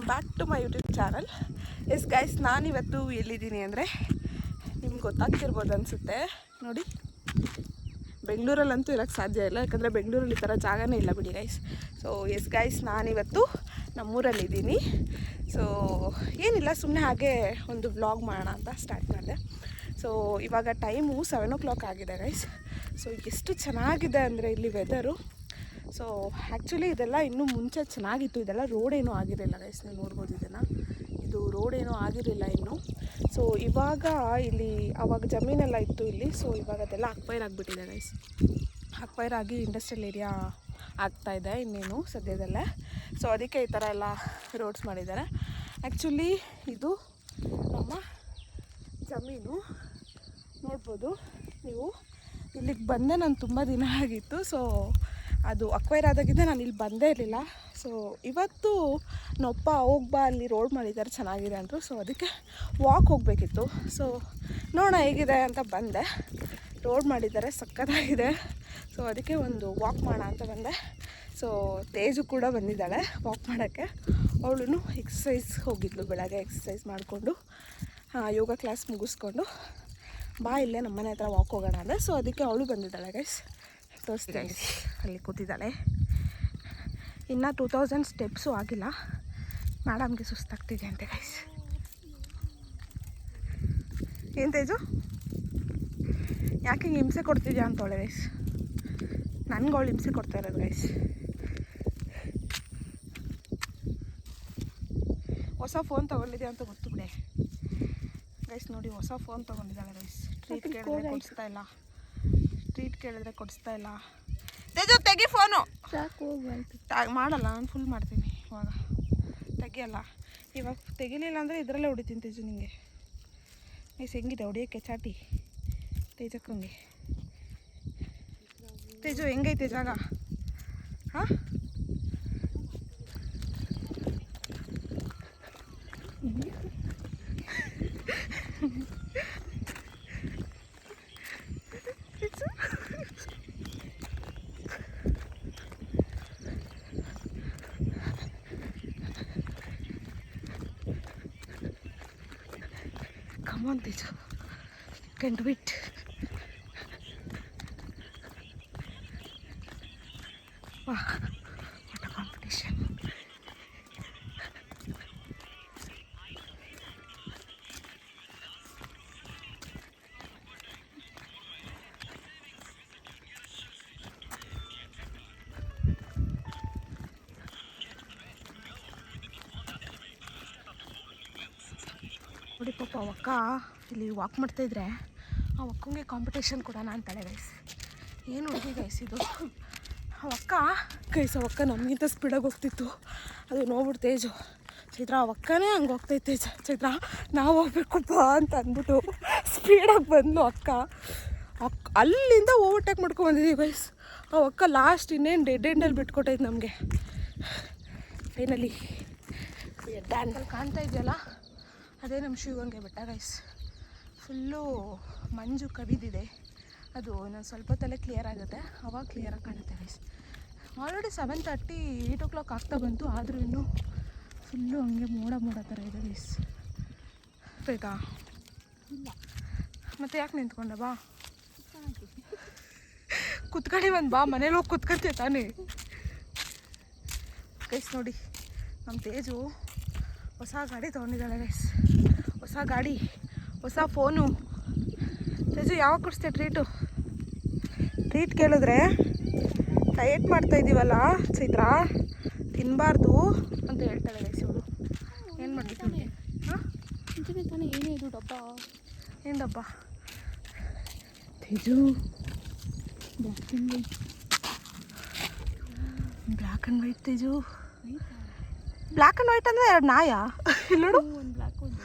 Welcome back to my YouTube channel yes guys ನಾನಿವತ್ತು ಎಲ್ಲಿದ್ದೀನಿ ಅಂದರೆ ನಿಮ್ಗೆ ಗೊತ್ತಾಗ್ತಿರ್ಬೋದು ಅನಿಸುತ್ತೆ. ನೋಡಿ, ಬೆಂಗಳೂರಲ್ಲಂತೂ ಇರೋಕ್ಕೆ ಸಾಧ್ಯ ಇಲ್ಲ, ಯಾಕಂದರೆ ಬೆಂಗಳೂರಲ್ಲಿ ಈ ಥರ ಜಾಗನೇ ಇಲ್ಲ ಬಿಡಿ ಗೈಸ್ ಸೊ ಎಸ್ ಗೈಸ್ ನಾನಿವತ್ತು ನಮ್ಮೂರಲ್ಲಿದ್ದೀನಿ. ಸೊ ಏನಿಲ್ಲ ಸುಮ್ಮನೆ ಹಾಗೆ ಒಂದು ಬ್ಲಾಗ್ ಮಾಡೋಣ ಅಂತ ಸ್ಟಾರ್ಟ್ ಮಾಡಿದೆ. ಸೊ ಇವಾಗ ಟೈಮು ಸೆವೆನ್ ಓ ಕ್ಲಾಕ್ ಆಗಿದೆ ಗೈಸ್ ಸೊ ಎಷ್ಟು ಚೆನ್ನಾಗಿದೆ ಅಂದರೆ ಇಲ್ಲಿ ವೆದರು ಸೊ ಆ್ಯಕ್ಚುಲಿ ಇದೆಲ್ಲ ಇನ್ನೂ ಮುಂಚೆ ಚೆನ್ನಾಗಿತ್ತು. ಇದೆಲ್ಲ ರೋಡ್ ಏನೂ ಆಗಿರಲಿಲ್ಲ ಗೈಸ್ ನೀವು ನೋಡ್ಬೋದು ಇದನ್ನು. ಇದು ರೋಡ್ ಏನೂ ಆಗಿರಲಿಲ್ಲ ಇನ್ನು. ಸೊ ಇವಾಗ ಇಲ್ಲಿ ಆವಾಗ ಜಮೀನೆಲ್ಲ ಇತ್ತು ಇಲ್ಲಿ. ಸೊ ಇವಾಗ ಅದೆಲ್ಲ ಅಕ್ವೈರ್ ಆಗಿಬಿಟ್ಟಿದೆ ಗೈಸ್ ಅಕ್ವೈರ್ ಆಗಿ ಇಂಡಸ್ಟ್ರಿಯಲ್ ಏರಿಯಾ ಆಗ್ತಾ ಇದೆ ಇನ್ನೇನು ಸದ್ಯದಲ್ಲೇ. ಸೊ ಅದಕ್ಕೆ ಈ ಥರ ಎಲ್ಲ ರೋಡ್ಸ್ ಮಾಡಿದ್ದಾರೆ. ಆ್ಯಕ್ಚುಲಿ ಇದು ನಮ್ಮ ಜಮೀನು. ನೋಡ್ಬೋದು ನೀವು ಇಲ್ಲಿಗೆ ಬಂದೆ ನಾನು ತುಂಬ ದಿನ ಆಗಿತ್ತು. ಸೊ ಅದು ಅಕ್ವೈರ್ ಆದಾಗಿದ್ದೆ ನಾನು ಇಲ್ಲಿ ಬಂದೇ ಇರಲಿಲ್ಲ. ಸೊ ಇವತ್ತು ನೊಪ್ಪ ಹೋಗ್ಬಾ ಅಲ್ಲಿ ರೋಡ್ ಮಾಡಿದ್ದಾರೆ ಚೆನ್ನಾಗಿದೆ ಅಂದರು. ಸೊ ಅದಕ್ಕೆ ವಾಕ್ ಹೋಗಬೇಕಿತ್ತು. ಸೊ ನೋಡೋಣ ಹೇಗಿದೆ ಅಂತ ಬಂದೆ. ರೋಡ್ ಮಾಡಿದ್ದಾರೆ ಸಕ್ಕತ್ತಾಗಿದೆ. ಸೊ ಅದಕ್ಕೆ ಒಂದು ವಾಕ್ ಮಾಡೋಣ ಅಂತ ಬಂದೆ. ಸೊ ತೇಜು ಕೂಡ ಬಂದಿದ್ದಾಳೆ ವಾಕ್ ಮಾಡೋಕ್ಕೆ. ಅವಳು ಎಕ್ಸಸೈಸ್ ಹೋಗಿದ್ಲು ಬೆಳಗ್ಗೆ ಎಕ್ಸಸೈಸ್ ಮಾಡಿಕೊಂಡು ಯೋಗ ಕ್ಲಾಸ್ ಮುಗಿಸ್ಕೊಂಡು. ಬಾ ಇಲ್ಲೇ ನಮ್ಮ ಮನೆ ಹತ್ರ ವಾಕ್ ಹೋಗೋಣ ಅಂದರೆ ಸೊ ಅದಕ್ಕೆ ಅವಳು ಬಂದಿದ್ದಾಳೆ ಗೈಸ್ ತೋರಿಸ್ತೀನಿ ಅಲ್ಲಿ ಕೂತಿದ್ದಾಳೆ. ಇನ್ನು ಟೂ ತೌಸಂಡ್ ಸ್ಟೆಪ್ಸು ಆಗಿಲ್ಲ. ಮೇಡಮ್ಗೆ ಸುಸ್ತಾಗ್ತಿದೆ ಅಂತೆ ಗೈಸ್ ಏನು ತೇಜು? ಯಾಕೆ ಹಿಂಗೆ ಹಿಂಸೆ ಕೊಡ್ತಿದ್ಯಾ ಅಂತವಳೆ ಗೈಸ್ ನನಗೆ ಅವಳು ಹಿಂಸೆ ಕೊಡ್ತಾ ಇರೋದು ಗೈಸ್ ಹೊಸ ಫೋನ್ ತೊಗೊಂಡಿದೆ ಅಂತ ಗೊತ್ತು ಬಿಡೆ ಗೈಸ್ ನೋಡಿ ಹೊಸ ಫೋನ್ ತೊಗೊಂಡಿದ್ದಾಳೆ ಗೈಸ್ ಟ್ರೀಟ್ ಕೇಳಿದ್ರೆ ಕೊಡಿಸ್ತಾ ಇಲ್ಲ. ಟ್ರೀಟ್ ಕೇಳಿದ್ರೆ ಕೊಡಿಸ್ತಾ ಇಲ್ಲ. ತೇಜು ತೆಗಿ ಫೋನು. ಸಾಕು ಮಾಡಲ್ಲ ನಾನು ಫುಲ್ ಮಾಡ್ತೀನಿ ಇವಾಗ. ತೆಗಿಯಲ್ಲ. ಇವಾಗ ತೆಗಿಲಿಲ್ಲ ಅಂದರೆ ಇದರಲ್ಲೇ ಹೊಡಿತೀನಿ ತೇಜು ನಿಮಗೆ ನೈಸ್ ಹೆಂಗಿದೆ ಹೊಡಿಯೋಕ್ಕೆ ಚಾಟಿ. ತೇಜಕ್ಕಂಗೆ. ತೇಜು ಹೆಂಗೈತೆ ಜಾಗ? ಹಾಂ? please. Can do it. Wow, what a competition. ಇಲ್ಲಿ ವಾಕ್ ಮಾಡ್ತಾಯಿದ್ರೆ ಆ ಅಕ್ಕಂಗೆ ಕಾಂಪಿಟೇಷನ್ ಕೊಡೋಣ ಅಂತಾಳೆ ಗೈಸ್ ಏನು ಹುಡುಗಿ ಗೈಸ್ ಇದು? ಆ ಅಕ್ಕ ಗೈಸ್ ಅವಕ್ಕ ನಮಗಿಂತ ಸ್ಪೀಡಾಗಿ ಹೋಗ್ತಿತ್ತು. ಅದು ನೋಡ್ಬಿಟ್ಟು ತೇಜು. ಚೈತ್ರ ಅಕ್ಕನೇ ಹಂಗೆ ಹೋಗ್ತೈತೆ ತೇಜ. ಚೈತ್ರ ನಾವು ಹೋಗ್ಬೇಕಪ್ಪ ಅಂತ ಅಂದ್ಬಿಟ್ಟು ಸ್ಪೀಡಾಗಿ ಬಂದು ಅಕ್ಕ. ಅಕ್ಕ ಅಲ್ಲಿಂದ ಓವರ್ಟೇಕ್ ಮಾಡ್ಕೊಂಡು ಬಂದಿದ್ದೀವಿ ಗೈಸ್ ಆ ಅಕ್ಕ ಲಾಸ್ಟ್ ಇನ್ನೇನು ಡೆಡ್ ಎಂಡಲ್ಲಿ ಬಿಟ್ಕೊಟ್ಟೈತೆ ನಮಗೆ. ಫೈನಲಿ ಡ್ಯಾನ್ಸಲ್ಲಿ ಕಾಣ್ತಾ ಇದೆಯಲ್ಲ? ಅದೇ ನಮ್ಮ ಶಿವಗಂಗೆ ಬೆಟ್ಟ ಗೈಸ್ ಫುಲ್ಲು ಮಂಜು ಕವಿದಿದೆ. ಅದು ನಾನು ಸ್ವಲ್ಪ ಹೊತ್ತಲ್ಲೇ ಕ್ಲಿಯರ್ ಆಗುತ್ತೆ. ಅವಾಗ ಕ್ಲಿಯರಾಗಿ ಕಾಣುತ್ತೆ guys already seven thirty eight o'clock ಆಗ್ತಾ ಬಂತು. ಆದರೂ ಇನ್ನೂ ಫುಲ್ಲು ಹಂಗೆ ಮೋಡ ಮೋಡ ಥರ ಇದೆ ಗೈಸ್ ಆಯ್ತಾ? ಮತ್ತೆ ಯಾಕೆ ನಿಂತ್ಕೊಂಡೆ ಬಾ? ಕುತ್ಕೊಳ್ಳಿ ಒಂದು ಬಾ, ಮನೇಲಿ ಹೋಗಿ ಕುತ್ಕೊಂತೀಯ ತಾನೇ. ಗೈಸ್ ನೋಡಿ ನಮ್ಮ ತೇಜು ಹೊಸ ಗಾಡಿ ತೊಗೊಂಡಿದ್ದಾಳೆ ಗೈಸ್ ಹೊಸ ಗಾಡಿ. ಹೊಸ ಫೋನು. ತೇಜು ಯಾವಾಗ ಕೊಡಿಸ್ತೀಯ ಟ್ರೀಟು ಟ್ರೀಟ್ ಕೇಳಿದ್ರೆ ಡಯಟ್ ಮಾಡ್ತಾ ಇದ್ದೀವಲ್ಲ ಚೈತ್ರ? ತಿನ್ನಬಾರ್ದು ಅಂತ ಹೇಳ್ತಾಳೆ ಗೈಸ್ ಇವಳು ಏನು ಮಾಡ್ತೀನಿ ಹಾಂ? ತಾನೇ ಏನೇ ಇದು ಡಬ್ಬ? ಏನು ಡಬ್ಬ? Teju black and white black and white Teju. Black and white ಅಂದರೆ ಎರಡು ನಾಯಾ? ಇಲ್ಲಿ ನೋಡು. ಒಂದು ಬ್ಲ್ಯಾಕ್ ಒಂದು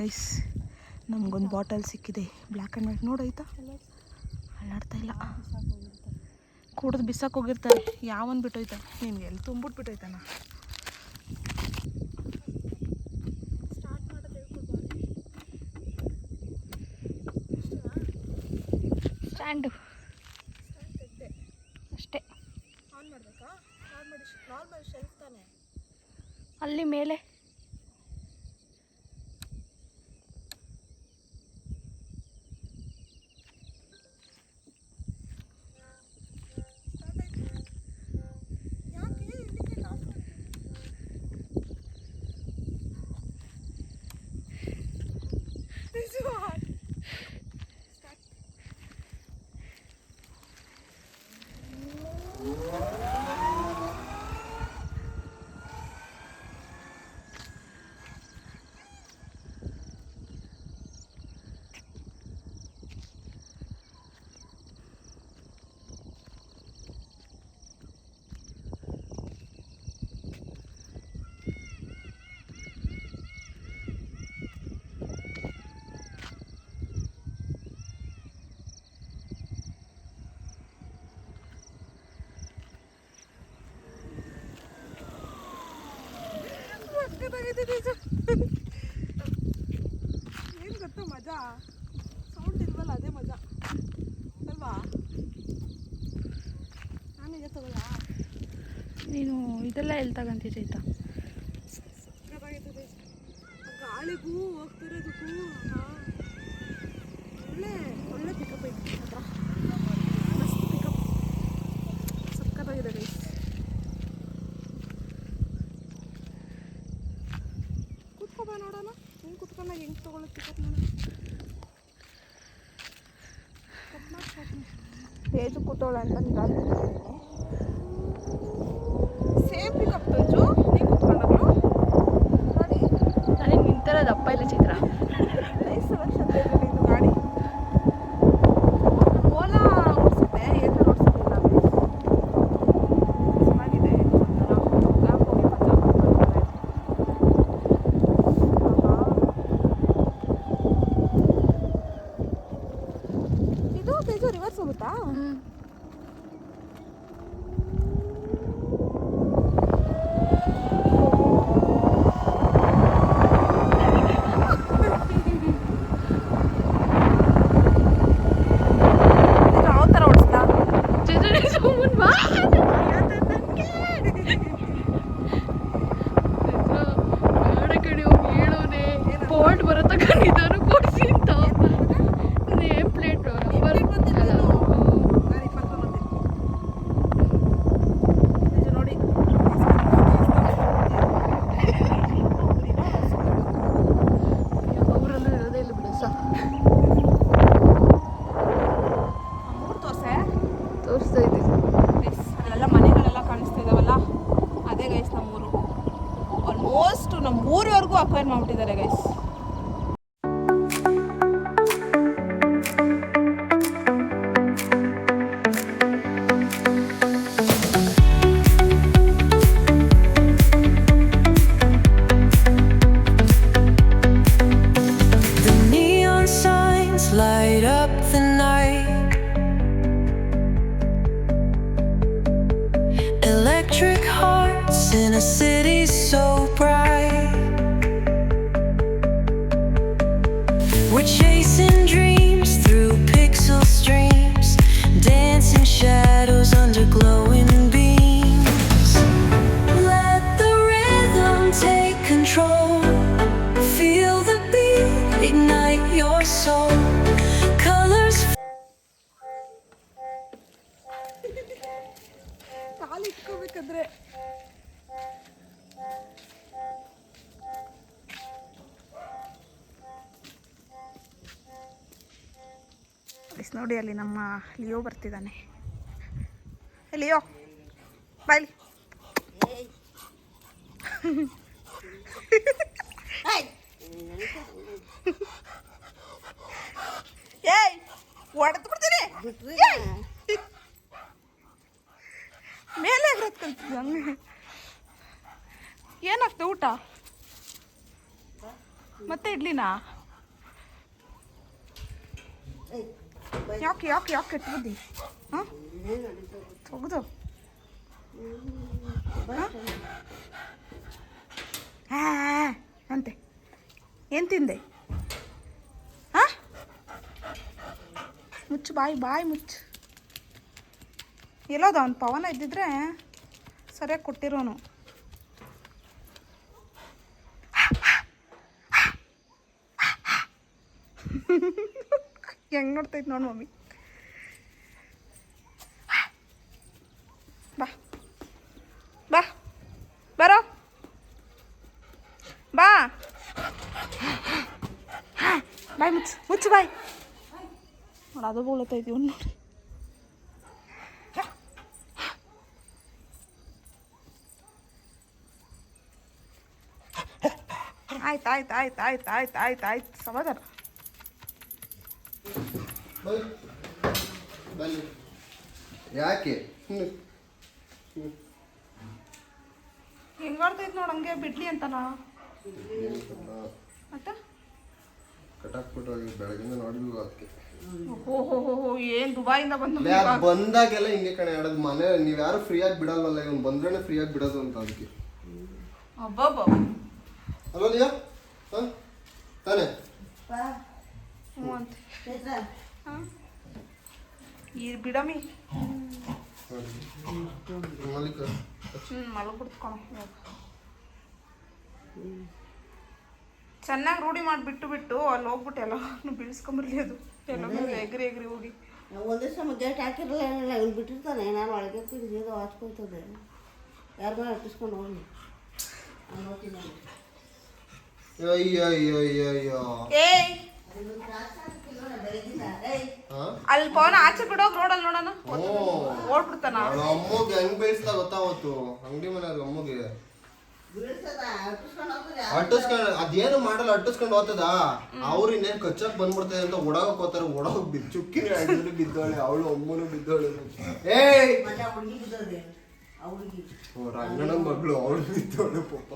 ಗೈಸ್ ನಮಗೊಂದು ಬಾಟಲ್ ಸಿಕ್ಕಿದೆ. ಬ್ಲ್ಯಾಕ್ ಆ್ಯಂಡ್ ವೈಟ್ ನೋಡಾಯ್ತಾ ಅಲ್ಲಾಡ್ತಾ ಇಲ್ಲ. ಕುಡ್ದು ಬಿಸಾಕ್ ಹೋಗಿರ್ತಾರೆ. ಯಾವನ್ ಬಿಟ್ಟೋಯ್ತಾನೆ ನಿನ್ಗೆ ಎಲ್ಲಿ ತುಂಬಿಟ್ಬಿಟ್ಟೋಯ್ತಾನ ಸ್ಟ್ಯಾಂಡು ಅಷ್ಟೇ. ಆನ್ ಮಾಡಬೇಕಾ? Ти чувак. ಶೆಲ್ಫ್ ನಿಜ. ಏನು ಗೊತ್ತಾ ಮಜಾ? ಸೌಂಡ್ ಇಲ್ವಲ್ಲ ಅದೇ ಮಜಾ. ಅಲ್ವಾ? ನಾನು ಇದೆ ತಗೊಳ್ಳ? ನೀನು ಇದೆಲ್ಲ ಎಲ್ಲಿ ತಗೊಂತೀರಿ ಆಯ್ತಾ ಗಾಳಿಗೂ ಹೋಗ್ತಿರೋದಕ್ಕೂ. ಒಳ್ಳೆ ಒಳ್ಳೆ ಪಿಕಪ್ ಐತಿ ಹತ್ರ. ಮಸ್ತ್ ಪಿಕಪ್ ಸಕ್ಕತ್ತಾಗಿದೆ ಗೈಸ್ ಕೂತ್ಕೊಬಾ ನೋಡೋಣ ಕೂತ್ಕೊಂಡ ಹೆಂಗೆ ನೋಡೋಣ ತೇಜು ಕೂತೋಳೆ ಅಂತ ನಿಧಾನ ಸೇಮ್ ಪಿಕಪ್ ತೇಜು ನೀ ಕೂತ್ಕೊಂಡದ್ದು ನೋಡಿ ನನಗೆ ನಿಂತರ ದಪ್ಪ ಇಲ್ಲ ಚಿತ್ರ ನೈಸ್ ಸೆಲೆಕ್ಷನ್ ಇದು ಗಾಡಿ ಓಲಾ ಓಡಿಸಿದ್ದೆ ಏತರ್ ಓಡಿಸಿದ್ದಿಲ್ಲ ಚೆನ್ನಾಗಿದೆ ಒಂಥರ ಗ್ಯಾಪ್ ಹೋಗಿ ಮಜಾ ಬರ್ತಾರೆ. ಆಹಾ. ಇದು ತೇಜು ರಿವರ್ಸ್ ಹೋಗುತ್ತಾ ಇದು ಯಾವ ಥರ ಓಡಿಸ್ತಾ ಚಿತ್ರ ಸುಮ್ಮನೆ ಬಾ ಬೇಡ ಕಡೆ ಹೋಗಿ ಹೇಳೋನೆ ಬೋರ್ಡ್ ಬರೋ ತನಕ ನಿಧಾನ ಕೊಡಿಸಿ ಅಂತ ನೇಮ್ ಪ್ಲೇಟ್ ನಂಬರ್ ಅಲ್ಲ ನಾನು ಇಪ್ಪತ್ತು ಬಂದೆ ಇದು ನೋಡಿ ಒಬ್ಬರಲ್ಲೂ ಇರೋದೇ ಇಲ್ಲ ಬಿಡು ಸಾ ಮೂರು ದೋಸೆ ತೋರಿಸ್ತಾ ಇದ್ದೀನಿ ಗೈಸ್ ಅಲ್ಲೆಲ್ಲ ಮನೆಗಳೆಲ್ಲ ಕಾಣಿಸ್ತಾ ಇದಾವಲ್ಲ ಅದೇ ಗೈಸ್ ನಮ್ಮೂರು. ಆಲ್ಮೋಸ್ಟ್ ನಮ್ಮ ಊರವರೆಗೂ ಅಕ್ವೈರ್ ಮಾಡಿಬಿಟ್ಟಿದ್ದಾರೆ guys in a city so bright. We're chasing dreams through pixel streams, dancing shadows under glowing beams. Let the rhythm take control. Feel the beat, ignite your soul. Colors guys ನೋಡಿ ಅಲ್ಲಿ ನಮ್ಮ Leo ಬರ್ತಿದ್ದಾನೆ. Leo ಬಾಯ್ಲಿ ಏಯ್. ಹೊಡೆದು ಬಿಡ್ತೀನಿ! ಮೇಲೆ ಹಂಗೆ ಏನಾಗ್ತದೆ ಊಟ? ಮತ್ತೆ ಇಡ್ಲಿನಾ? ಯಾಕೆ ಯಾಕೆ ಯಾಕೆ ಕೆಟ್ಟು ಬುದ್ಧಿ? ಹಾಂ? ಅಂತೆ. ಏನು ತಿಂದೆ? ಹಾಂ? ಮುಚ್ಚು, ಬಾಯಿ ಬಾಯಿ ಮುಚ್ಚು. ಎಲ್ಲೋದ ಅವ್ನು ಪವನ ಇದ್ದಿದ್ರೆ ಸರಿಯಾಗಿ ಕೊಟ್ಟಿರೋನು. ಹೆಂಗೆ ನೋಡ್ತೈತೆ ನೋಡಿ ಮಮ್ಮಿ. ಬಾ. ಬಾ. ಬರೋ. ಬಾ. ಬಾಯ್ ಮುಚ್ಚು. ಮುಚ್ಚು ಬಾಯ್. ನೋಡಿ, ಅದು ಬೋಳತೈತಿ ಒಂದು ನೋಡಿ. ಆಯ್ತು ಆಯ್ತು ಆಯ್ತು ಆಯ್ತು ಆಯ್ತು ಆಯ್ತು ಆಯ್ತು, ಸಮಾಧಾನ. ಬನ್ನಿ ಯಾಕೆ? ಹೆಂಗ್ ಮಾಡ್ತೈತಿ ನೋಡ್ ಹಂಗೆ ಬಿಡ್ಲಿ ಅಂತನಾ? ಮತ್ತೆ? ಕಟಾಕ್ಬಿಟ್ಟು ಬೆಳಗಿಂದ ನೋಡಿಲ್ವ ಅದಕ್ಕೆ. ಓ ಹೋ ಹೋ ಹೋ ಏನ್ ದುಬಾಯಿಂದ ಬಂದು ಯಾರು ಬಂದಾಗೆಲ್ಲ ಹಿಂಗೆ ಕಣೆ ಆಡೋದು ಮನೆ ನೀವು ಯಾರು ಫ್ರೀ ಆಗಿ ಬಿಡಲ್ವಲ್ಲ ಇವ್ನು ಬಂದ್ರೇನೆ ಫ್ರೀ ಆಗಿ ಬಿಡೋದು ಅಂತ ಅದಕ್ಕೆ. ಅಬ್ಬಬ್ಬ. ಅಲ್ವಾ ತಾನೇ? ಹ್ಞೂ ಅಂತ. ಈ ಬಿಡಮಿ. ಹ್ಞೂ ಚೆನ್ನಾಗಿ ರೂಢಿ ಮಾಡಿ ಬಿಟ್ಟು ಬಿಟ್ಟು ಅಲ್ಲಿ ಹೋಗ್ಬಿಟ್ಟು ಎಲ್ಲ ಬೀಳ್ಸ್ಕೊಂಬರ್ಲಿ ಅದು. ಎಲ್ಲ ಎಗ್ರಿ ಎಗ್ರಿ ಹೋಗಿ. ಒಂದೇ ಸಮ ಗೇಟ್ ಹಾಕಿರಲ್ಲ ಏನಿಲ್ಲ ಇವ್ನು ಬಿಟ್ಟಿರ್ತಾನೆ. ನಾನು ಒಳಗೆ ತಿರುಗಿದು ಹಚ್ಕೊಳ್ತದೆ ಯಾರ ಮೇಲೆ ಹಟ್ಟಿಸ್ಕೊಂಡು ಹೋಗಿ ಅಯ್ಯೋ ಅಯ್ಯೋ ಅಯ್ಯೋ ಅಯ್ಯೋ ಏಯ್! ಅಲ್ಲಿ ಪವನ ಆಚೆ ಬಿಡೋಗ್ ರೋಡಲ್ಲಿ ನೋಡೋಣ. ಓಡ್ಬಿಡ್ತಾನ. ಅಮ್ಮಗೆ ಹೆಂಗ್ ಬೇಯಿಸ್ತಾ ಗೊತ್ತಾ ಅವತ್ತು? ಅಂಗಡಿ ಮನೆಯವ್ರಿಗೆ ಅಮ್ಮಗೆ. ಅಟ್ಟಿಸ್ಕೊಂಡು ಅದೇನು ಮಾಡಲ್ಲ ಅಟ್ಟಿಸ್ಕೊಂಡು ಹೋಗ್ತದ? ಅವ್ರು ಇನ್ನೇನ್ ಕಚ್ಚಕ್ ಬಂದ್ಬಿಡ್ತದೆ ಅಂತ ಓಡಾಗಕ್ ಹೋಗ್ತಾರೆ ಓಡಾಗ ಬಿದ್ದು ಚುಕ್ಕಿ ಅಡ್ಡಲು ಬಿದ್ದೋಳೆ ಅವಳು ಅಮ್ಮನು ಬಿದ್ದೋಳೆ. ಏಯ್! ಅಣ್ಣನ ಮಗಳು ಅವಳು ಬಿದ್ದೋಳೆ ಪಾಪ.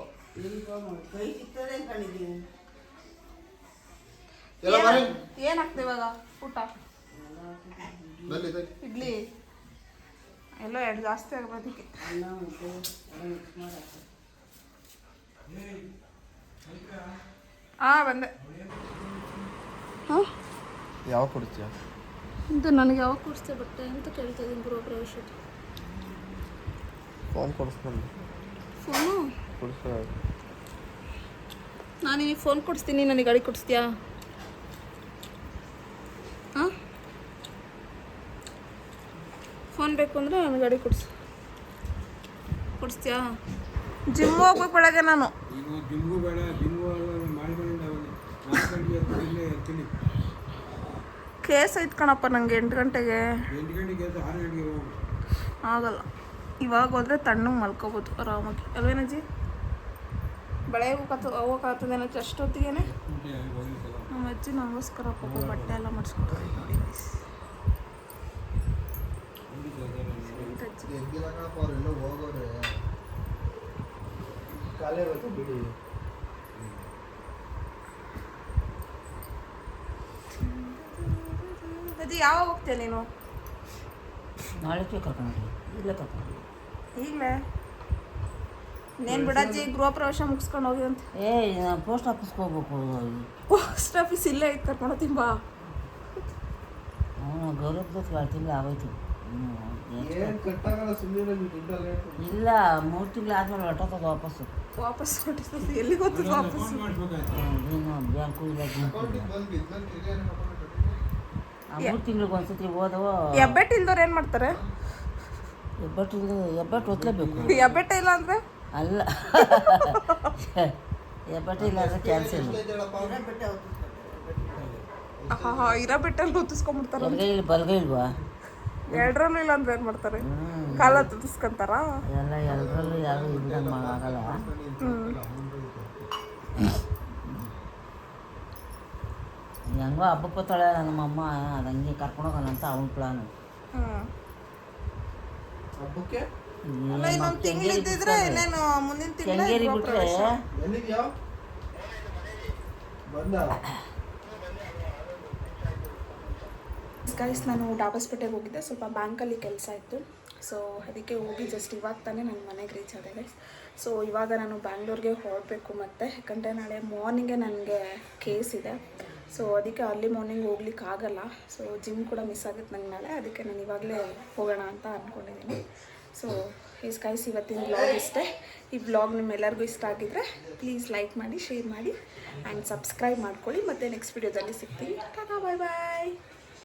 ಕೈ ಸಿಗ್ತದೆ ಅನ್ಕೊಂಡಿದ್ದೀನಿ ಎಲ್ಲ ಇವಾಗ? ಊಟ. ಇಡ್ಲಿ? ಎಲ್ಲ ಎರಡು ಜಾಸ್ತಿ ಆಗೋದಕ್ಕೆ ಹಾ ಬಂದೆ. ಹಾಂ? ಯಾವ ಕೊಡ್ತೀಯ? ಇದು ನನಗೆ ಯಾವಾಗ ಕೊಡಿಸ್ತೆ ಬಟ್ಟೆ ಅಂತ ಕೇಳ್ತಾ ಇದ್ದೀನಿ ಗೃಹ ಪ್ರವೇಶ ಫೋನ್ ಕೊಡಿಸ್ಕೊಂಡು ಫೋನು ಕೊಡಿಸ್ಕೊ ನಾನು ನಿನಗೆ ಫೋನ್ ಕೊಡಿಸ್ತೀನಿ ನನಗೆ ಗಾಡಿ ಕೊಡಿಸ್ತೀಯಾ ಹಾಂ ಫೋನ್ ಬೇಕು ಅಂದರೆ ನನ್ನ ಗಾಡಿ ಕೊಡಿಸು. ಕೊಡಿಸ್ತೀಯಾ? ಜಿಮ್ ಹೋಗ್ಬೇಕು ಬೆಳಗ್ಗೆ ನಾನು. ಕೇಸ್ ಐತ್ ಕಣಪ್ಪ ನಂಗೆ ಎಂಟು ಗಂಟೆಗೆ. ಆಗಲ್ಲ. ಇವಾಗ ಹೋದ್ರೆ ತಣ್ಣಗೆ ಮಲ್ಕೋಬೋದು ಆರಾಮಾಗಿ. ಅಲ್ವೇನಜ್ಜಿ ಬೆಳಗ್ಗೆ ಹೋಗತ್ತ ಹೋಗಕ್ಕಾಗ್ತದೇನೋ ಅಷ್ಟೊತ್ತಿಗೆ ನಮ್ಮ ಅಜ್ಜಿ ನಮಸ್ಕಾರ ಪಾಪ ಬಟ್ಟೆ ಎಲ್ಲ ಮಾಡಿಸ್ಕೊಡ್ತಾರೆ ನೋಡಿ ಕಣಪ್ಪ ಅವ್ರೆಲ್ಲ ಹೋಗೋರೆ ಕಾಲೇ ಬಿಡಿ. ಅಜ್ಜಿ ಯಾವಾಗ ಹೋಗ್ತೀಯ ನೀನು? ನಾಳೆ ಕರ್ಕೊಂಡು ಇಲ್ಲ ಕರ್ಕೊಂಡು ಈಗಲೇ ನೇನು ಬಿಡಜ್ಜಿ ಗೃಹ ಪ್ರವೇಶ ಮುಗಿಸ್ಕೊಂಡು ಹೋಗಿ ಅಂತ. ಏ ನಾನು ಪೋಸ್ಟ್ ಆಫೀಸ್ಗೆ ಹೋಗ್ಬೇಕು. ಪೋಸ್ಟ್ ಆಫೀಸ್ ಇಲ್ಲೇ ಐತೆ ಕರ್ಕೊಂಡು ಹೋಗ್ತೀನಿ ಬಾ. ಅವನು ಗೌರವದ ತಿಂಗಳು ಆಗೋಯ್ತು. ಇಲ್ಲ ಮೂರು ತಿಂಗಳು ಆದ್ಮೇಲೆ ಹೊಟ್ಟೋತದ ವಾಪಸ್ಸು. ವಾಪಸ್ ಹೋಗ್ತದೆ ವಾಪಸ್ ಮೂರು ತಿಂಗಳಿಗೆ ಒಂದ್ಸತಿ ಹೋದವ. ಹೆಬ್ಬೆಟ್ಟು ಇಲ್ದವ್ರು ಏನು ಮಾಡ್ತಾರೆ? ಹೆಬ್ಬಟ್ಟು ಹೆಬ್ಬೆಟ್ಟು ಓದ್ಲೇಬೇಕು ಹೆಬ್ಬೆಟ್ಟ ಇಲ್ಲ ಅಂದ್ರೆ? ಅಲ್ಲ. ಹೆಬ್ಬೆಟ್ಟು ಇಲ್ಲ ಅಂದ್ರೆ ಕ್ಯಾನ್ಸಲ್. ಹಾಂ ಹಾ ಇರೋ ಬೆಟ್ಟಲ್ಲಿ ಇಲ್ವಾ ಎರಡರಲ್ಲೂ ಇಲ್ಲ ಅಂದ್ರೆ ಏನು ಮಾಡ್ತಾರೆ? ಕಾಲ ತುತ್ತಿಸ್ಕೊಂತಾರ ಎಲ್ಲ ಎಲ್ಲರಲ್ಲೂ ಯಾರು ಇಲ್ದಂಗೆ ಆಗಲ್ಲ. ಹೆಂಗೋ ಹಬ್ಬಕ್ಕೆ ಹೋಗ್ತಾಳೆ ನಮ್ಮ ಅಮ್ಮ ಅದು ಹಂಗೆ ಕರ್ಕೊಂಡೋಗೋಣ ಅಂತ ಅವನ ಪ್ಲಾನು ಹಬ್ಬಕ್ಕೆ? ಮುಂದಿನ ತಿಂಗಳು ಬಿಟ್ರೆ ಎಲ್ಲಿದ್ಯಾ ಬಂದ ಗೈಸ್ ನಾನು ಡಾಬಸ್ಪೇಟೆಗೆ ಹೋಗಿದ್ದೆ. ಸ್ವಲ್ಪ ಬ್ಯಾಂಕಲ್ಲಿ ಕೆಲಸ ಇತ್ತು. ಸೊ ಅದಕ್ಕೆ ಹೋಗಿ ಜಸ್ಟ್ ಇವಾಗ ತಾನೇ ನನ್ನ ಮನೆಗೆ ರೀಚ್ ಆದೆ ಗೈಸ್ ಸೊ ಇವಾಗ ನಾನು ಬ್ಯಾಂಗ್ಳೂರಿಗೆ ಹೊರಡಬೇಕು ಮತ್ತೆ. ಯಾಕಂದರೆ ನಾಳೆ ಮಾರ್ನಿಂಗೇ ನನಗೆ ಕೇಸ್ ಇದೆ. ಸೊ ಅದಕ್ಕೆ ಅರ್ಲಿ ಮಾರ್ನಿಂಗ್ ಹೋಗ್ಲಿಕ್ಕೆ ಆಗಲ್ಲ. ಸೊ ಜಿಮ್ ಕೂಡ ಮಿಸ್ ಆಗುತ್ತೆ ನಂಗೆ ನಾಳೆ. ಅದಕ್ಕೆ ನಾನು ಇವಾಗಲೇ ಹೋಗೋಣ ಅಂತ ಅಂದ್ಕೊಂಡಿದ್ದೀನಿ ಸೊ ಈ ಗೈಸ್ ಇವತ್ತಿನ ಬ್ಲಾಗ್ ಇಷ್ಟೇ. ಈ ಬ್ಲಾಗ್ ನಿಮ್ಮೆಲ್ಲರಿಗೂ ಇಷ್ಟ ಆಗಿದ್ರೆ ಪ್ಲೀಸ್ ಲೈಕ್ ಮಾಡಿ ಶೇರ್ ಮಾಡಿ ಆ್ಯಂಡ್ ಸಬ್ಸ್ಕ್ರೈಬ್ ಮಾಡ್ಕೊಳ್ಳಿ. ಮತ್ತು ನೆಕ್ಸ್ಟ್ ವಿಡಿಯೋದಲ್ಲಿ ಸಿಗ್ತೀನಿ. ಟಾಟಾ ಬಾಯ್ ಬಾಯ್